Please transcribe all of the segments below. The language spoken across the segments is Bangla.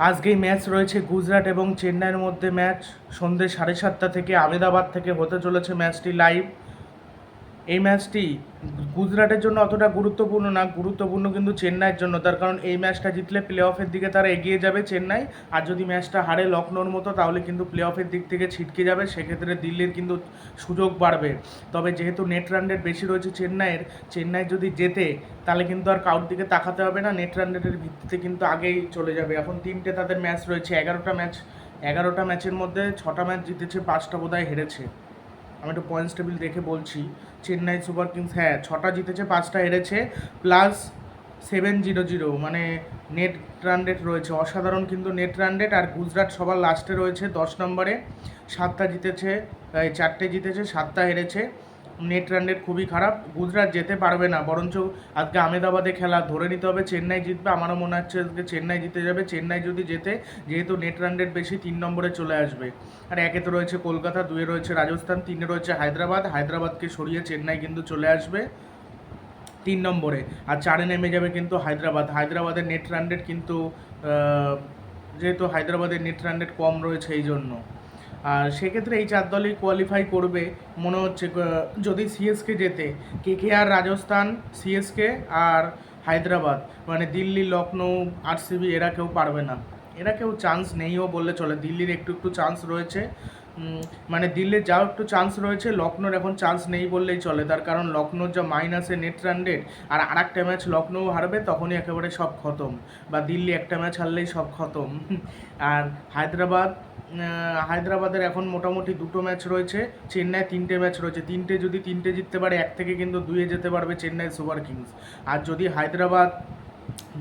আজকেই ম্যাচ রয়েছে গুজরাট এবং চেন্নাইয়ের মধ্যে ম্যাচ সন্ধ্যে সাড়ে সাতটা থেকে আমেদাবাদ থেকে হতে চলেছে ম্যাচটি লাইভ এই ম্যাচটি গুজরাটের জন্য অতটা গুরুত্বপূর্ণ না, গুরুত্বপূর্ণ কিন্তু চেন্নাইয়ের জন্য। তার কারণ এই ম্যাচটা জিতলে প্লে অফের দিকে তারা এগিয়ে যাবে চেন্নাই। আর যদি ম্যাচটা হারে লখনৌর মতো, তাহলে কিন্তু প্লে অফের দিক থেকে ছিটকে যাবে। সেক্ষেত্রে দিল্লির কিন্তু সুযোগ বাড়বে। তবে যেহেতু নেট রান রেট বেশি রয়েছে চেন্নাইয়ের, চেন্নাই যদি জেতে, তাহলে কিন্তু আর কাউর দিকে তাকাতে হবে না। নেট রান রেটের ভিত্তিতে কিন্তু আগেই চলে যাবে। এখন তিনটে তাদের ম্যাচ রয়েছে। এগারোটা ম্যাচ এগারোটা ম্যাচের মধ্যে ছটা ম্যাচ জিতেছে, পাঁচটা বোধহয় হেরেছে। আমি একটু পয়েন্টস টেবিল দেখে বলছি। চেন্নাই সুপার কিংস হ্যাঁ ছটা জিতেছে, পাঁচটা হেরেছে প্লাস সেভেন জিরো জিরো মানে নেট রান রেট রয়েছে। অসাধারণ কিন্তু নেট রান রেট আর গুজরাট সবার লাস্টে রয়েছে দশ নম্বরে। সাতটা জিতেছে চারটে জিতেছে, সাতটা হেরেছে। নেট রান রেট খুবই খারাপ। গুজরাট যেতে পারবে না, বরঞ্চ আজকে আমেদাবাদে খেলা ধরে নিতে হবে, চেন্নাই জিতবে। আমারও মনে হচ্ছে আজকে চেন্নাই জিতে যাবে। চেন্নাই যদি জেতে, যেহেতু নেট রান রেট বেশি তিন নম্বরে চলে আসবে। আর একে তো রয়েছে কলকাতা, দুয়ে রয়েছে রাজস্থান, তিনে রয়েছে হায়দ্রাবাদ। হায়দ্রাবাদকে সরিয়ে চেন্নাই কিন্তু চলে আসবে তিন নম্বরে। আর চারে নেমে যাবে কিন্তু হায়দ্রাবাদ। হায়দ্রাবাদের নেট রান রেট কিন্তু যেহেতু হায়দ্রাবাদের নেট রান রেট কম রয়েছে এই জন্য আর সেক্ষেত্রে এই চার দলই কোয়ালিফাই করবে। মনে হচ্ছে যদি সিএসকে যেতে কে কে আর রাজস্থান সিএসকে আর হায়দ্রাবাদ মানে দিল্লি লখনৌ আরসিবি এরা কেউ পারবে না। এরা কেউ চান্স নেইও বললে চলে। দিল্লির একটু একটু চান্স রয়েছে। মানে দিল্লির যাও একটু চান্স রয়েছে লখনৌর এখন চান্স নেই বললেই চলে। তার কারণ লখনৌর যা মাইনাসে নেট রান রেট আর আরেকটা ম্যাচ লখনৌ হারবে, তখনই একেবারে সব খতম। বা দিল্লি একটা ম্যাচ হারলেই সব খতম। আর হায়দ্রাবাদ হায়দ্রাবাদের এখন মোটামুটি দুটো ম্যাচ রয়েছে। চেন্নাই তিনটে ম্যাচ রয়েছে। তিনটে যদি তিনটে জিততে পারে, এক থেকে কিন্তু দুয়ে যেতে পারবে চেন্নাই সুপার কিংস। আর যদি হায়দ্রাবাদ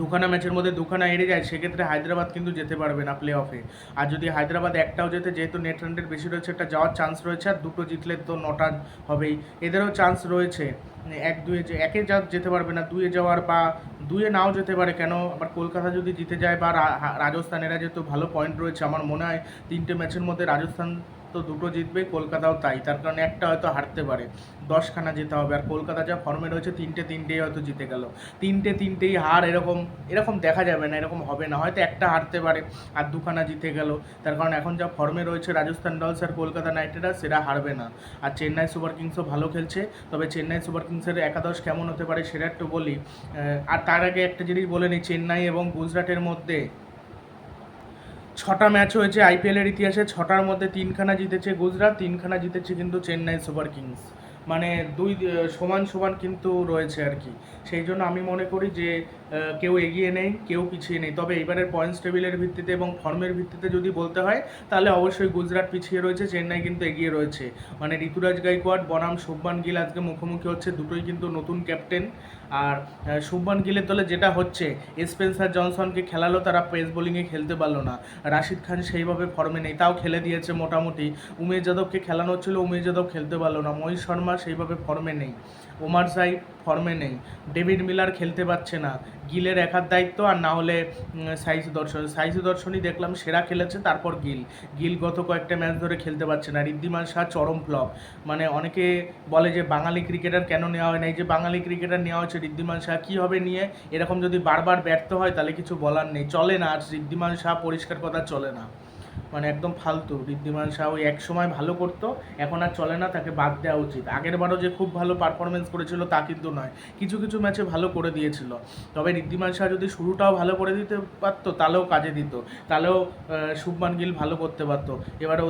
দুখানা ম্যাচের মধ্যে দুখানা হেরে যায়, সেক্ষেত্রে হায়দ্রাবাদ কিন্তু যেতে পারবে না প্লে অফে আর যদি হায়দ্রাবাদ একটাও যেতে যেহেতু নেট রানের বেশি রয়েছে, একটা যাওয়ার চান্স রয়েছে, আর দুটো জিতলে তো নটা হবেই। এদেরও চান্স রয়েছে। এক দুয়ে একে যা যেতে পারবে না, দুয়ে যাওয়ার বা দুয়ে নাও যেতে পারে, কেন? আবার কলকাতা যদি জিতে যায়, বা রাজস্থানেরা যেহেতু ভালো পয়েন্ট রয়েছে, আমার মনে হয় তিনটে ম্যাচের মধ্যে রাজস্থান তো দুটো জিতবে, কলকাতাও তাই। তার কারণে একটা হয়তো হারতে পারে। দশখানা যেতে হবে। আর কলকাতা যা ফর্মে রয়েছে, তিনটে তিনটেই হয়তো জিতে গেল। তিনটে তিনটেই হার এরকম এরকম দেখা যাবে না, এরকম হবে না। হয়তো একটা হারতে পারে আর দুখানা জিতে গেল। তার কারণ এখন যা ফর্মে রয়েছে, রাজস্থান রয়্যালস আর কলকাতা নাইট রাইডার্স সেটা হারবে না। আর চেন্নাই সুপার কিংসও ভালো খেলছে। তবে চেন্নাই সুপার কিংসের একাদশ কেমন হতে পারে, সেটা একটু বলি। আর তার আগে একটা জিনিস বলে নিই। চেন্নাই এবং গুজরাটের মধ্যে ছটা ম্যাচ হয়েছে আইপিএলের ইতিহাসে, ছটার মধ্যে তিনখানা জিতেছে গুজরাট, তিনখানা জিতেছে কিন্তু চেন্নাই সুপার কিংস। মানে দুই, সমান সমান কিন্তু রয়েছে আর কি। সেই জন্য আমি মনে করি যে কেউ এগিয়ে নেই, কেউ পিছিয়ে নেই। তবে এবারের পয়েন্টস টেবিলের ভিত্তিতে এবং ফর্মের ভিত্তিতে যদি বলতে হয়, তাহলে অবশ্যই গুজরাট পিছিয়ে রয়েছে, চেন্নাই কিন্তু এগিয়ে রয়েছে। মানে ঋতুরাজ গাইকোয়াড, বনাম, শুভমান গিল আজকে মুখোমুখি হচ্ছে, দুটোই কিন্তু নতুন ক্যাপ্টেন আর শুভমান গিলের দলে যেটা হচ্ছে স্পেন্সার জনসনকে খেলালো তারা পেস বোলিংয়ে খেলতে পারল না। রাশিদ খান সেইভাবে ফর্মে নেই তাও খেলে দিয়েছে মোটামুটি। উমেশ যাদবকে খেলানো হচ্ছিল উমেশ যাদব খেলতে পারল না। মহিষ শর্মা সেইভাবে ফর্মে নেই। ওমার সাইড ফর্মে নেই। ডেভিড মিলার খেলতে পারছে না। গিলের একার দায়িত্ব আর না হলে উম, সাই সুদর্শন সাই সুদর্শনই দেখলাম সেরা খেলেছে তারপর গিল। গিল গত কয়েকটা ম্যাচ ধরে খেলতে পারছে না। ঋদ্ধিমান শাহ চরম ফ্লপ। মানে অনেকে বলে যে বাঙালি ক্রিকেটার কেন নেওয়া হয় না এই যে বাঙালি ক্রিকেটার নেওয়া হচ্ছে ঋদ্ধিমান শাহ কী হবে নিয়ে? এরকম যদি বারবার ব্যর্থ হয়, তাহলে কিছু বলার নেই। চলে না, আর ঋদ্ধিমান শাহ পরিষ্কার কথা চলে না। মানে একদম ফালতু। ঋদ্ধিমান শাহ ওই এক সময় ভালো করতো, এখন আর চলে না, তাকে বাদ দেওয়া উচিত। আগের বারও যে খুব ভালো পারফরমেন্স করেছিল তা কিন্তু নয়। কিছু কিছু ম্যাচে ভালো করে দিয়েছিল। তবে ঋদ্ধিমান শাহ যদি শুরুটাও ভালো করে দিতে পারতো, তাহলেও কাজে দিত। তাহলেও শুভমান গিল ভালো করতে পারতো। এবারে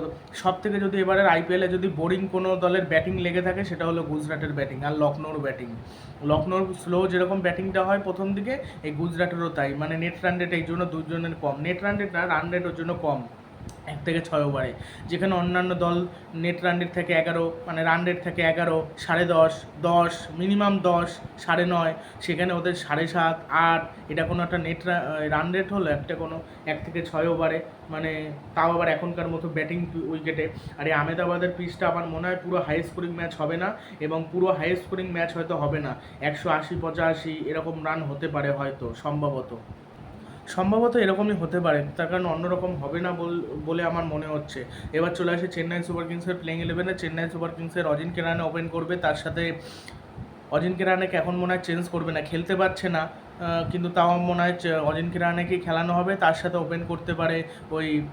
সব থেকে যদি এবারের আইপিএলে যদি বোরিং কোনো দলের ব্যাটিং লেগে থাকে, সেটা হলো গুজরাটের ব্যাটিং আর লখনৌর ব্যাটিং লখনৌর স্লো যেরকম ব্যাটিংটা হয় প্রথম দিকে, এই গুজরাটেরও তাই। মানে নেট রান রেট এই জন্য দুজনের কম। নেট রান রেট না রান রেট ওর জন্য কম। এক থেকে ছয় ওভারে। যেখানে অন্যান্য দল নেট রান রেট থেকে এগারো মানে রান রেট থেকে এগারো, সাড়ে দশ দশ মিনিমাম দশ, সাড়ে নয়, সেখানে ওদের সাড়ে সাত, আট, এটা কোনো একটা নেট রান রেট হলো? একটা কোনো এক থেকে ছয় ওভারে মানে তাও আবার এখনকার মতো ব্যাটিং উইকেটে আর এই আমেদাবাদের পিচটা আমার মনে হয় পুরো হাই স্কোরিং ম্যাচ হবে না এবং পুরো হাই স্কোরিং ম্যাচ হয়তো হবে না। একশো আশি, পঁচাশি এরকম রান হতে পারে হয়তো, সম্ভবত। সম্ভবত এরকমই হতে পারে, তার কারণ অন্যরকম হবে না বল- আমার মনে হচ্ছে। এবার চলে আসে চেন্নাই সুপার কিংসের প্লেইং ইলেভেনে চেন্নাই সুপার কিংসের অজিন কেরানে ওপেন করবে, তার সাথে অজিন কেরানেকে এখন মনে হয় চেঞ্জ করবে না, খেলতে পারছে না কিন্তু তাও আমার মনে হয় চে- অজিনকে রানাকেই খেলানো হবে, তার সাথে ওপেন করতে পারে ওই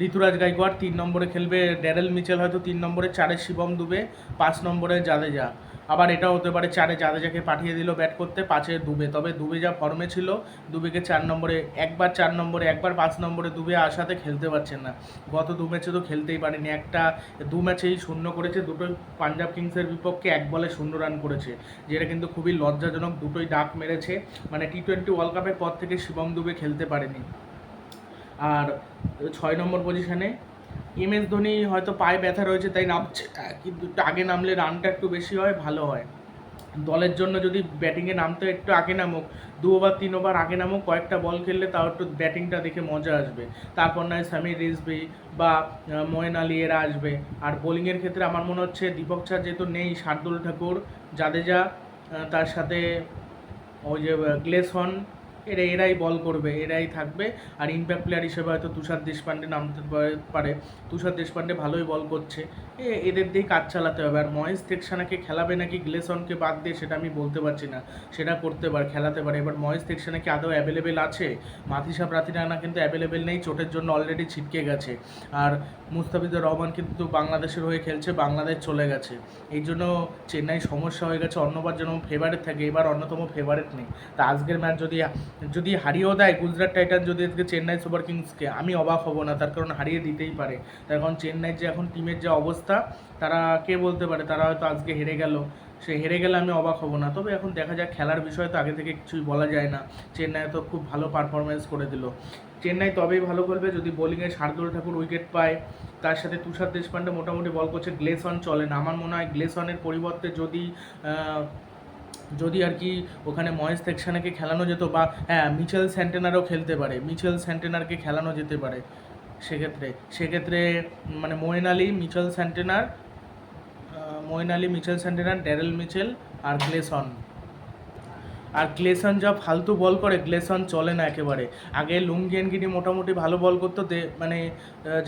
ঋতুরাজ গাইকোয়াড়, তিন নম্বরে খেলবে ড্যারেল মিচেল, হয়তো তিন নম্বরে চারে শিবম দুবে, পাঁচ নম্বরে জাদেজা। আবার এটাও হতে পারে চারে জাদেজাকে পাঠিয়ে দিল ব্যাট করতে, পাঁচে দুবে। তবে দুবে যা ফর্মে ছিল, দুবেকে চার নম্বরে, একবার চার নম্বরে, একবার পাঁচ নম্বরে দুবে আসাতে খেলতে পারছেন না। গত দু ম্যাচে তো খেলতেই পারেনি। একটা দু ম্যাচেই শূন্য করেছে, দুটোই পাঞ্জাব কিংসের বিপক্ষে এক বলে শূন্য রান করেছে, যেটা কিন্তু খুবই লজ্জাজনক, দুটোই ডাক মেরেছে। মানে টি টোয়েন্টি ওয়ার্ল্ড কাপের পর থেকে শিবম দুবে খেলতে পারেনি। আর ছয় নম্বর পজিশনে এম এস ধোনি হয়তো পায়ে ব্যথা রয়েছে, তাই নামছে। কিন্তু একটু আগে নামলে রানটা একটু বেশি হয়, ভালো হয়। দলের জন্য যদি ব্যাটিংয়ে নামতে একটু আগে নামুক, দু ওভার তিন ওভার আগে নামুক, কয়েকটা বল খেললে তাও একটু ব্যাটিংটা দেখে মজা আসবে। তারপর নয় সামির রিজবি বা ময়েন আলী এরা আসবে। আর বোলিংয়ের ক্ষেত্রে আমার মনে হচ্ছে দীপক চার যেহেতু নেই, শার্দুল ঠাকুর, জাদেজা তার সাথে ওই যে গ্লেসন এরা, এরাই বল করবে, এরাই থাকবে। আর ইম্প্যাক্ট প্লেয়ার হিসেবে হয়তো তুষার দেশপান্ডে নামতে পারে তুষার দেশপান্ডে ভালোই বল করছে। এ, এদের দিয়েই কাজ চালাতে হবে। আর মহেশ তেকসানাকে খেলাবে নাকি গ্লেসনকে বাদ দিয়ে, সেটা আমি বলতে পারছি না। সেটা করতে পারে, খেলাতে পারে। এবার মহেশ তেকসানা কি আদৌ অ্যাভেলেবেল আছে? মাথিসা প্রাতিরানা কিন্তু অ্যাভেলেবেল নেই, চোটের জন্য অলরেডি ছিটকে গেছে। আর মুস্তাফিজুর রহমান কিন্তু বাংলাদেশের হয়ে খেলছে, বাংলাদেশ চলে গেছে। এই জন্য চেন্নাই সমস্যা হয়ে গেছে, অন্যবার যেন ফেভারেট থাকে, এবার অন্যতম ফেভারেট নেই। তা আজকের ম্যাচ যদি যদি হারিয়েও দেয় গুজরাট টাইটান যদি আজকে চেন্নাই সুপার কিংসকে, আমি অবাক হব না, তার কারণ হারিয়ে দিতেই পারে। তার কারণ চেন্নাইয়ের যে এখন টিমের যে অবস্থা, তারা কে বলতে পারে? তারা হয়তো আজকে হেরে গেল। সে হেরে গেলে আমি অবাক হব না। তবে এখন দেখা যাক, খেলার বিষয়ে তো আগে থেকে কিছুই বলা যায় না। চেন্নাই তো খুব ভালো পারফরমেন্স করে দিল। চেন্নাই তবেই ভালো করবে যদি বোলিংয়ে শার্দুল ঠাকুর উইকেট পায়। তার সাথে তুষার দেশপান্ডে মোটামুটি বল করছে গ্লেসন চলে না। আমার মনে হয় গ্লেসনের পরিবর্তে যদি যদি আর কি ওখানে মহেশ তেকসানাকে খেলানো যেত বা হ্যাঁ মিচেল স্যান্টেনারও খেলতে পারে, মিচেল স্যান্টেনারকে খেলানো যেতে পারে। সেক্ষেত্রে সেক্ষেত্রে মানে Moeen Ali, Mitchell Santner Moeen Ali, Mitchell Santner, Daryl Mitchell আর গ্লেসন। আর গ্লেসন যা ফালতু বল করে, গ্লেসন চলে না একেবারে। আগে লুঙ্গিয়ানগিরি মোটামুটি ভালো বল করতো মানে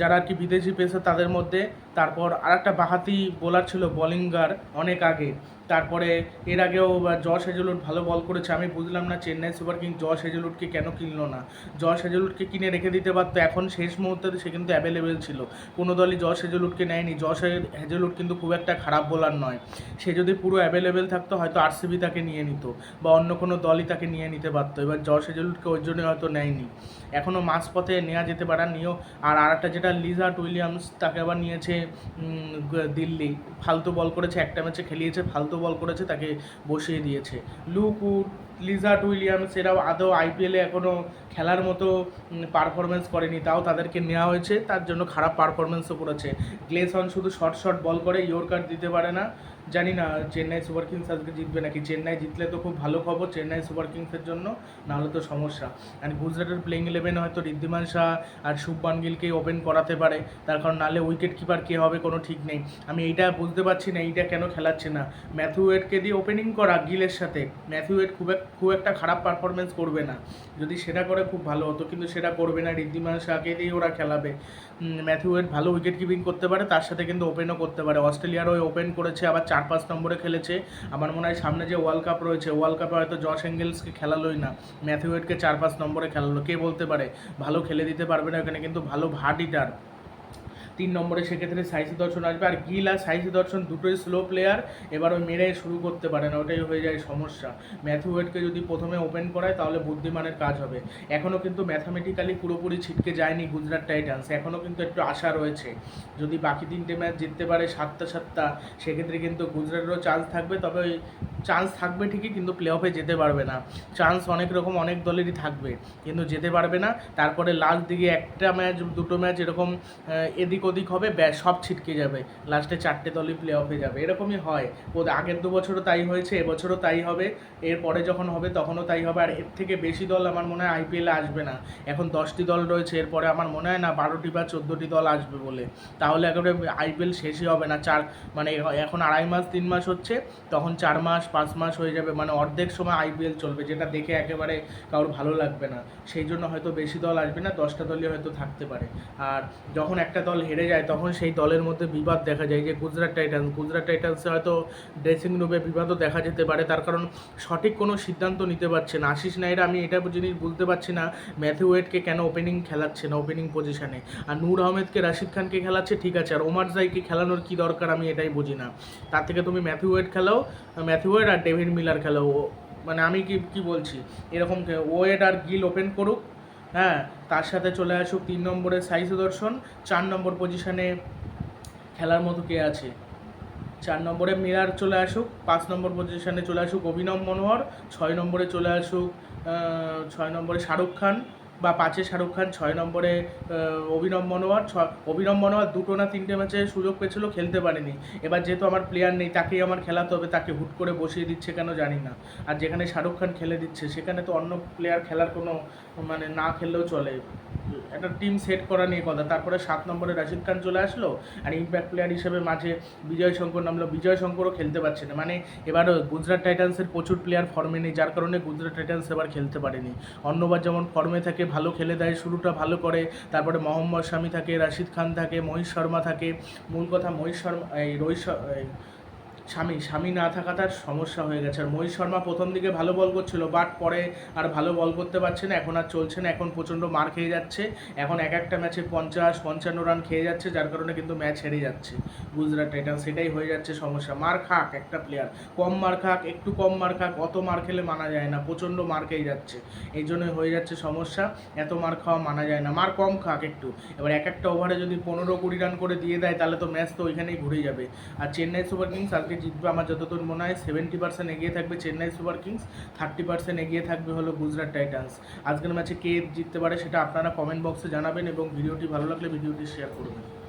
যারা আর কি বিদেশি পেসার তাদের মধ্যে তারপর আর একটা বাহাতি বোলার ছিল বলিঙ্গার অনেক আগে। তারপরে এর আগেও জশ হেজেলুট ভালো বল করেছে। আমি বুঝলাম না চেন্নাই সুপার কিং জশ হেজেলুটকে কেন কিনলো না। জশ হেজেলুটকে কিনে রেখে দিতে পারতো। এখন শেষ মুহূর্তে সে কিন্তু অ্যাভেলেবেল ছিল। কোনো দলই জশ হেজেলুটকে নেয়নি। জশ হেজেলুট কিন্তু খুব একটা খারাপ বোলার নয়। সে যদি পুরো অ্যাভেলেবেল থাকতো, হয়তো আরসিবি তাকে নিয়ে নিত বা অন্য কোনো দলই তাকে নিয়ে নিতে পারতো। এবার জশ হেজেলুটকে ওই জন্য হয়তো নেয়নি। এখনও মাঝপথে নেওয়া যেতে পারে, নিয়েও আর আরেকটা যেটা লিজার্ট উইলিয়ামস তাকে আবার নিয়েছে দিল্লি। ফালতু বল করেছে একটা ম্যাচে খেলিয়েছে ফালতু বল করেছে তাকে বসিয়ে দিয়েছে। লুকুড লিজার্ট উইলিয়ামস এরাও আদৌ আইপিএলে এখনও খেলার মতো পারফরমেন্স করেনি, তাও তাদেরকে নেওয়া হয়েছে, তার জন্য খারাপ পারফরমেন্সও করেছে। গ্লেসন শুধু শর্ট শর্ট বল করে ইয়র্কার দিতে পারে না, জানি না চেন্নাই সুপার কিংস আজকে জিতবে নাকি, চেন্নাই জিতলে তো খুব ভালো খবর চেন্নাই সুপার কিংসের জন্য, নাহলে তো সমস্যা। আর গুজরাটের প্লেইং ইলেভেনে হয়তো ঋদ্ধিমান শাহ আর শুভমান গিলকেই ওপেন করাতে পারে, তার কারণ নাহলে উইকেট কিপার কে হবে কোনো ঠিক নেই। আমি এইটা বুঝতে পারছি না, এইটা কেন খেলাচ্ছে না? ম্যাথিউ ওয়েডকে দিয়ে ওপেনিং করা গিলের সাথে ম্যাথিউ ওয়েড খুব এক- খুব একটা খারাপ পারফরমেন্স করবে না। যদি সেটা করে খুব ভালো হতো, কিন্তু সেটা করবে না। ঋদ্ধিমান শাহকে দিয়ে ওরা খেলাবে। ম্যাথিউ ওয়েড ভালো উইকেট কিপিং করতে পারে, তার সাথে কিন্তু ওপেনও করতে পারে। অস্ট্রেলিয়ার ওই ওপেন করেছে, আবার চার পাঁচ নম্বরে খেলেছে। আমার মনে হয় সামনে যে ওয়ার্ল্ড কাপ রয়েছে ওয়ার্ল্ড কাপে হয়তো জশ অ্যাঙ্গেলসকে খেলালোই না। ম্যাথিউ ওয়েডকে চার পাঁচ নম্বরে খেলালো। কে বলতে পারে? ভালো খেলে দিতে পারবে না এখানে, কিন্তু ভালো ভাট হিটার তিন নম্বরে সেক্ষেত্রে সাইসি দর্শন আসবে। আর গিল আর সাইসি দর্শন দুটোই স্লো প্লেয়ার এবার ওই মেরে শুরু করতে পারে না ওটাই হয়ে যায় সমস্যা। ম্যাথিউ ওয়েটকে যদি প্রথমে ওপেন করায় তাহলে বুদ্ধিমানের কাজ হবে। এখনও কিন্তু ম্যাথামেটিক্যালি পুরোপুরি ছিটকে যায়নি গুজরাট টাইটান্স এখনও কিন্তু একটু আশা রয়েছে। যদি বাকি তিনটে ম্যাচ জিততে পারে সাতটা সাতটা সেক্ষেত্রে কিন্তু গুজরাটেরও চান্স থাকবে তবে ওই চান্স থাকবে ঠিকই কিন্তু প্লে অফে যেতে পারবে না। চান্স অনেক রকম অনেক দলেরই থাকবে কিন্তু যেতে পারবে না। তারপরে লাস্ট দিকে একটা ম্যাচ দুটো ম্যাচ এরকম আহ, এদিক ওদিক হবে ব্যাস সব ছিটকে যাবে। লাস্টে চারটে দলই প্লে অফে যাবে। এরকমই হয়। ও আগের দু বছরও তাই হয়েছে এবছরও তাই হবে। এরপরে যখন হবে তখনও তাই হবে। আর এর থেকে বেশি দল আমার মনে হয় আইপিএলে আসবে না। এখন দশটি দল রয়েছে, এরপরে আমার মনে হয় না বারোটি বা চোদ্দোটি দল আসবে বলে। তাহলে একেবারে আইপিএল শেষই হবে না। চার মানে এখন আড়াই মাস, তিন মাস হচ্ছে, তখন চার মাস, পাঁচ মাস হয়ে যাবে। মানে অর্ধেক সময় আইপিএল চলবে, যেটা দেখে একেবারে কারোর ভালো লাগবে না। সেই জন্য হয়তো বেশি দল আসবে না, দশটা দলই হয়তো থাকতে পারে। আর যখন একটা দল হেরে যায়, তখন সেই দলের মধ্যে বিবাদ দেখা যায়। যে গুজরাট টাইটান্স, গুজরাট টাইটান্সে হয়তো ড্রেসিং রুমে বিবাদও দেখা যেতে পারে। তার কারণ সঠিক কোনো সিদ্ধান্ত নিতে পারছে না। আশিস নাইরা আমি এটা জিনিস বুঝতে পারছি না, ম্যাথিউ ওয়েটকে কেন ওপেনিং খেলাচ্ছে না ওপেনিং পজিশনে আর নূর আহমেদকে, রাশিদ খানকে খেলাচ্ছে, ঠিক আছে। আর ওমার জাইকে খেলানোর কী দরকার আমি এটাই বুঝি না। তার থেকে তুমি ম্যাথিউ ওয়েট খেলাও, ম্যাথিউ ওয়েট আর ডেভিড মিলার খেলাও। মানে আমি কি কি বলছি? এরকম ওয়েট আর গিল ওপেন করুক হ্যাঁ তার সাথে চলে আসুক তিন নম্বরে সাই সুদর্শন, চার নম্বর পজিশনে খেলার মতো কে আছে? চার নম্বরে মিরার চলে আসুক, পাঁচ নম্বর পজিশনে চলে আসুক অভিনব মনোহর, ছয় নম্বরে চলে আসুক ছয় নম্বরে শাহরুখ খান বা পাঁচে শাহরুখ খান, ছয় নম্বরে অভিনব মনোয়ার ছ অভিনব মনোয়ার দুটো না তিনটে ম্যাচে সুযোগ পেয়েছিল, খেলতে পারেনি। এবার যেহেতু আমার প্লেয়ার নেই, তাকেই আমার খেলাতে হবে, তাকে হুট করে বসিয়ে দিচ্ছে কেন জানি না। আর যেখানে শাহরুখ খান খেলে দিচ্ছে, সেখানে তো অন্য প্লেয়ার খেলার কোনো মানে না খেললেও চলে। একটা টিম সেট করা নিয়ে কথা। তারপরে সাত নম্বরে রাশিদ খান চলে আসলো আর ইম্প্যাক্ট প্লেয়ার হিসেবে মাঝে বিজয় শঙ্কর নামলো। বিজয় শঙ্করও খেলতে পারছে না। মানে এবার গুজরাট টাইটান্সের প্রচুর প্লেয়ার ফর্মে নেই, যার কারণে গুজরাট টাইটান্স এবার খেলতে পারেনি। অন্যবার যেমন ফর্মে থাকে, ভালো খেলে দেয়, শুরুটা ভালো করে। তারপরে মোহাম্মদ শামি থাকে, রাশিদ খান থাকে, মহিষ শর্মা থাকে। মূল কথা মহিষ শর্মা, এই রোহিত স্বামী স্বামী না থাকাটার সমস্যা হয়ে গেছে। আর মহিষ শর্মা প্রথম দিকে ভালো বল করছিল বাট পরে আর ভালো বল করতে পারছে না। এখন আর চলছে না। এখন প্রচণ্ড মার খেয়ে যাচ্ছে। এখন এক একটা ম্যাচে পঞ্চাশ, পঞ্চান্ন রান খেয়ে যাচ্ছে, যার কারণে কিন্তু ম্যাচ হেরে যাচ্ছে। গুজরাট টাইটান্স, সেটাই হয়ে যাচ্ছে সমস্যা। মার খাক একটা প্লেয়ার কম মার খাক, একটু কম মার খাক, অত মার খেলে মানা যায় না। প্রচণ্ড মার খেয়ে যাচ্ছে। এই জন্যই হয়ে যাচ্ছে সমস্যা। এত মার খাওয়া মানা যায় না। মার কম খাক একটু। এবার এক একটা ওভারে যদি পনেরো কুড়ি রান করে দিয়ে দেয়, তাহলে তো ম্যাচ তো ওইখানেই ঘুরে যাবে। আর চেন্নাই সুপার কিংস আজকে জিতবে আমার যতদূর মনে হয় সেভেন্টি পার্সেন্ট এগিয়ে থাকবে Chennai Super Kings thirty percent এগিয়ে থাকবে হলো গুজরাট টাইটান্স। আজকের ম্যাচে কে জিততে পারে সেটা আপনারা কমেন্ট বক্সে জানাবেন এবং ভিডিওটি ভালো লাগলে ভিডিওটি শেয়ার করবেন।